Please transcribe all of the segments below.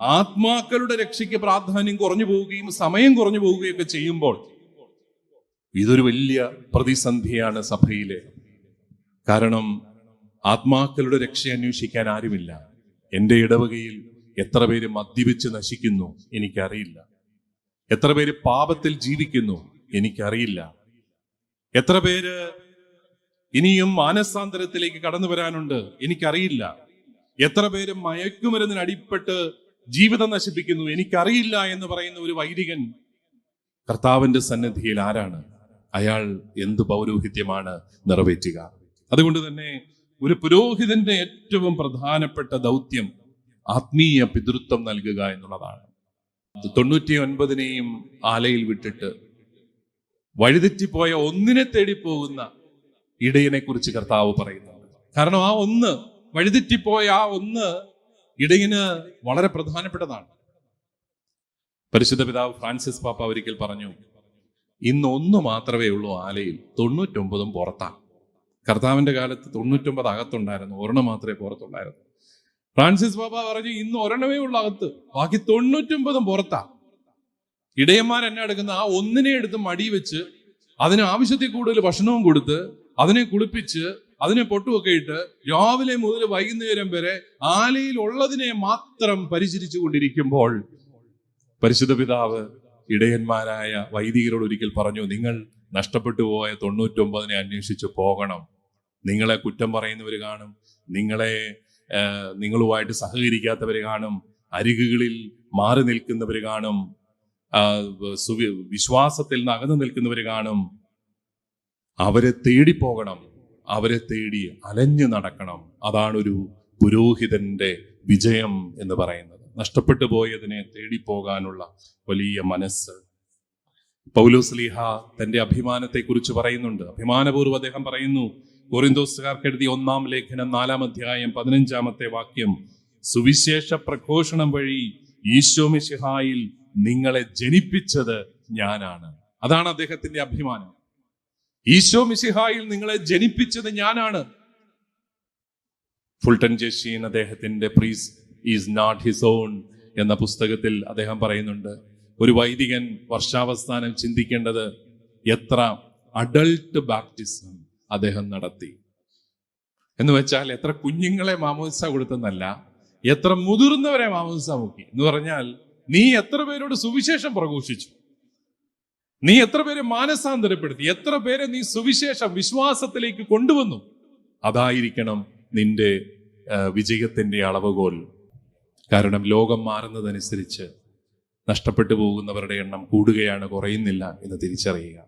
ആത്മാക്കളുടെ രക്ഷയ്ക്ക് പ്രാധാന്യം കുറഞ്ഞു പോവുകയും സമയം കുറഞ്ഞു പോവുകയും ഒക്കെ ചെയ്യുമ്പോൾ ഇതൊരു വലിയ പ്രതിസന്ധിയാണ് സഭയിലെ. കാരണം ആത്മാക്കളുടെ രക്ഷ അന്വേഷിക്കാൻ ആരുമില്ല. എന്റെ ഇടവകയിൽ എത്ര പേര് മദ്യപിച്ച് നശിക്കുന്നു എനിക്കറിയില്ല. എത്ര പേര് പാപത്തിൽ ജീവിക്കുന്നു എനിക്കറിയില്ല. എത്ര പേര് ഇനിയും മാനസാന്തരത്തിലേക്ക് കടന്നു വരാനുണ്ട് എനിക്കറിയില്ല. എത്ര പേര് മയക്കുമരുന്നിന് അടിപ്പെട്ട് ജീവിതം നശിപ്പിക്കുന്നു എനിക്കറിയില്ല എന്ന് പറയുന്ന ഒരു വൈദികൻ കർത്താവിന്റെ സന്നിധിയിൽ ആരാണ്? അയാൾ എന്ത് പൗരോഹിത്യമാണ് നിറവേറ്റുക? അതുകൊണ്ട് തന്നെ ഒരു പുരോഹിതന്റെ ഏറ്റവും പ്രധാനപ്പെട്ട ദൗത്യം ആത്മീയ പിതൃത്വം നൽകുക എന്നുള്ളതാണ്. തൊണ്ണൂറ്റി ഒൻപതിനെയും ആലയിൽ വിട്ടിട്ട് വഴിതെറ്റിപ്പോയ ഒന്നിനെ തേടി പോകുന്ന ഇടയനെ കുറിച്ച് കർത്താവ് പറയുന്നുണ്ട്. കാരണം ആ ഒന്ന് വഴിതെറ്റിപ്പോയ ആ ഒന്ന് ഇടയന് വളരെ പ്രധാനപ്പെട്ടതാണ്. പരിശുദ്ധ പിതാവ് ഫ്രാൻസിസ് പാപ്പ ഒരിക്കൽ പറഞ്ഞു ഇന്ന് ഒന്ന് മാത്രമേ ഉള്ളൂ ആലയിൽ തൊണ്ണൂറ്റൊമ്പതും പുറത്താണ് കർത്താവിന്റെ കാലത്ത് തൊണ്ണൂറ്റൊമ്പത് അകത്തുണ്ടായിരുന്നു ഒരെണ്ണം മാത്രമേ പുറത്തുണ്ടായിരുന്നു. ഫ്രാൻസിസ് പാപ്പ പറഞ്ഞു ഇന്ന് ഒരെണ്ണമേ ഉള്ളൂ അകത്ത് ബാക്കി തൊണ്ണൂറ്റൊമ്പതും പുറത്താ. ഇടയന്മാർ എന്നെ എടുക്കുന്ന ആ ഒന്നിനെ എടുത്ത് മടി വെച്ച് അതിന് ആവശ്യത്തിൽ കൂടുതൽ ഭക്ഷണവും കൊടുത്ത് അതിനെ കുളിപ്പിച്ച് അതിനെ പൊട്ടുമൊക്കെ ഇട്ട് രാവിലെ മുതൽ വൈകുന്നേരം വരെ ആലയിൽ ഉള്ളതിനെ മാത്രം പരിചരിച്ചു കൊണ്ടിരിക്കുമ്പോൾ പരിശുദ്ധ പിതാവ് ഇടയന്മാരായ വൈദികരോട് ഒരിക്കൽ പറഞ്ഞു നിങ്ങൾ നഷ്ടപ്പെട്ടു പോയ തൊണ്ണൂറ്റൊമ്പതിനെ അന്വേഷിച്ച് പോകണം. നിങ്ങളെ കുറ്റം പറയുന്നവർ കാണും. നിങ്ങളെ നിങ്ങളുമായിട്ട് സഹകരിക്കാത്തവർ കാണും. അരികുകളിൽ മാറി നിൽക്കുന്നവർ കാണും. വിശ്വാസത്തിൽ നിന്ന് അകന്നു നിൽക്കുന്നവർ കാണും. അവരെ തേടി പോകണം അവരെ തേടി അലഞ്ഞു നടക്കണം. അതാണ് ഒരു പുരോഹിതന്റെ വിജയം എന്ന് പറയുന്നത്. നഷ്ടപ്പെട്ടു പോയതിനെ തേടി പോകാനുള്ള വലിയ മനസ്സ്. പൗലോസ്ലീഹ തന്റെ അഭിമാനത്തെ കുറിച്ച് പറയുന്നുണ്ട്. അഭിമാനപൂർവം അദ്ദേഹം പറയുന്നു കോറിന്തോസുകാർക്ക് എഴുതിയ ഒന്നാം ലേഖനം നാലാം അധ്യായം പതിനഞ്ചാമത്തെ വാക്യം സുവിശേഷ പ്രഘോഷണം വഴി ഈശോമിഷിഹായിൽ നിങ്ങളെ ജനിപ്പിച്ചത് ഞാനാണ്. അതാണ് അദ്ദേഹത്തിന്റെ അഭിമാനം. ഈശോ മിസിഹായിൽ നിങ്ങളെ ജനിപ്പിച്ചത് ഞാനാണ്. ഫുൾട്ടൻ ജെഷീൻ അദ്ദേഹത്തിന്റെ price is not his own എന്ന പുസ്തകത്തിൽ അദ്ദേഹം പറയുന്നുണ്ട് ഒരു വൈദികൻ വർഷാവസ്ഥാനം ചിന്തിക്കേണ്ടത് എത്ര അഡൾട്ട് ബാപ്റ്റിസം അദ്ദേഹം നടത്തി. എന്ന് വെച്ചാൽ എത്ര കുഞ്ഞുങ്ങളെ മാമോദിസ കൊടുത്തെന്നല്ല എത്ര മുതിർന്നവരെ മാമോദിസ മുക്കി എന്ന് പറഞ്ഞാൽ നീ എത്ര പേരോട് സുവിശേഷം പ്രഘോഷിച്ചു? നീ എത്ര പേരെ മാനസാന്തരപ്പെടുത്തി? എത്ര പേരെ നീ സുവിശേഷം വിശ്വാസത്തിലേക്ക് കൊണ്ടുവന്നു? അതായിരിക്കണം നിന്റെ വിജയത്തിന്റെ അളവുകോൽ. കാരണം ലോകം മാറുന്നതനുസരിച്ച് നഷ്ടപ്പെട്ടു പോകുന്നവരുടെ എണ്ണം കൂടുകയാണ് കുറയുന്നില്ല എന്ന് തിരിച്ചറിയുക.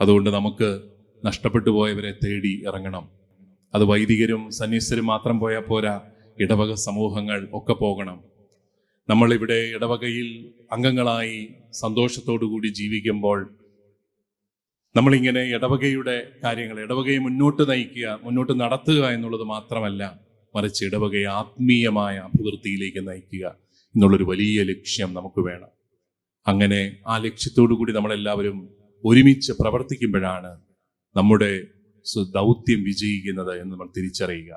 അതുകൊണ്ട് നമുക്ക് നഷ്ടപ്പെട്ടു പോയവരെ തേടി ഇറങ്ങണം. അത് വൈദികരും സന്യസ്തരും മാത്രം പോയാൽ പോരാ ഇടവക സമൂഹങ്ങൾ ഒക്കെ പോകണം. നമ്മളിവിടെ ഇടവകയിൽ അംഗങ്ങളായി കൂടി ജീവിക്കുമ്പോൾ നമ്മളിങ്ങനെ ഇടവകയുടെ കാര്യങ്ങൾ ഇടവകയെ മുന്നോട്ട് നയിക്കുക മുന്നോട്ട് നടത്തുക എന്നുള്ളത് മാത്രമല്ല മറിച്ച് ഇടവകയെ ആത്മീയമായ അഭിവൃദ്ധിയിലേക്ക് നയിക്കുക എന്നുള്ളൊരു വലിയ ലക്ഷ്യം നമുക്ക് വേണം. അങ്ങനെ ആ കൂടി നമ്മളെല്ലാവരും ഒരുമിച്ച് പ്രവർത്തിക്കുമ്പോഴാണ് നമ്മുടെ ദൗത്യം വിജയിക്കുന്നത് എന്ന് നമ്മൾ തിരിച്ചറിയുക.